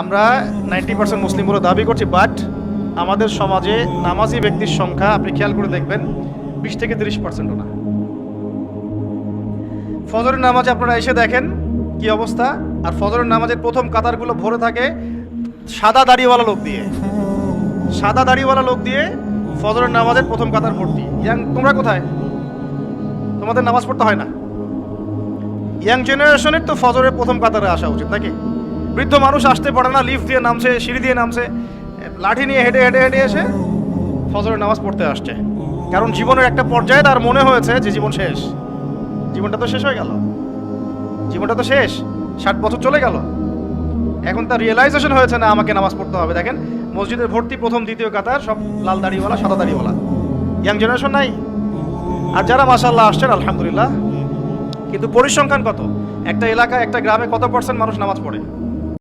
আমরা ninety percent মুসলিম বলে দাবি করছি বাট আমাদের সমাজে নামাজি ব্যক্তির সংখ্যা, আপনি খেয়াল করে দেখবেন, বিশ থেকে তিরিশ পার্সেন্টও না ফজরের নামাজে আপনারা এসে দেখেন কি অবস্থা, আর ফজরের নামাজের প্রথম কাতারগুলো ভরে থাকে সাদা দাড়িওয়ালা লোক দিয়ে। সাদা দাড়িওয়ালা লোক দিয়ে ফজরের নামাজের প্রথম কাতার ভর্তি। ইয়াং, তোমরা কোথায়? তোমাদের নামাজ পড়তে হয় না? ইয়াং জেনারেশনের তো ফজরের প্রথম কাতারে আসা উচিত, নাকি? বৃদ্ধ মানুষ আসতে পারে না লিফট দিয়ে নামছে, সিঁড়ি দিয়ে নামছে। লাঠি নিয়ে হেঁটে হেঁটে হেঁটে এসে ফজরের নামাজ পড়তে আসছে। কারণ জীবনের একটা পর্যায়ে তার মনে হয়েছে যে জীবন শেষ। জীবনটা তো শেষ হয়ে গেল। জীবনটা তো শেষ। ষাট বছর চলে গেল। এখন তার রিয়েলাইজেশন হয়েছে না, আমাকে নামাজ পড়তে হবে। দেখেন, মসজিদের ভর্তি প্রথম, দ্বিতীয় কাতার, সব লাল দাড়িওয়ালা, সাদা দাড়িওয়ালা। ইয়াং জেনারেশন নাই। আর যারা মাসাল্লাহ আসছেন, আলহামদুলিল্লাহ। কিন্তু পরিসংখ্যান কত? একটা এলাকা একটা গ্রামে কত পার্সেন্ট মানুষ নামাজ পড়ে?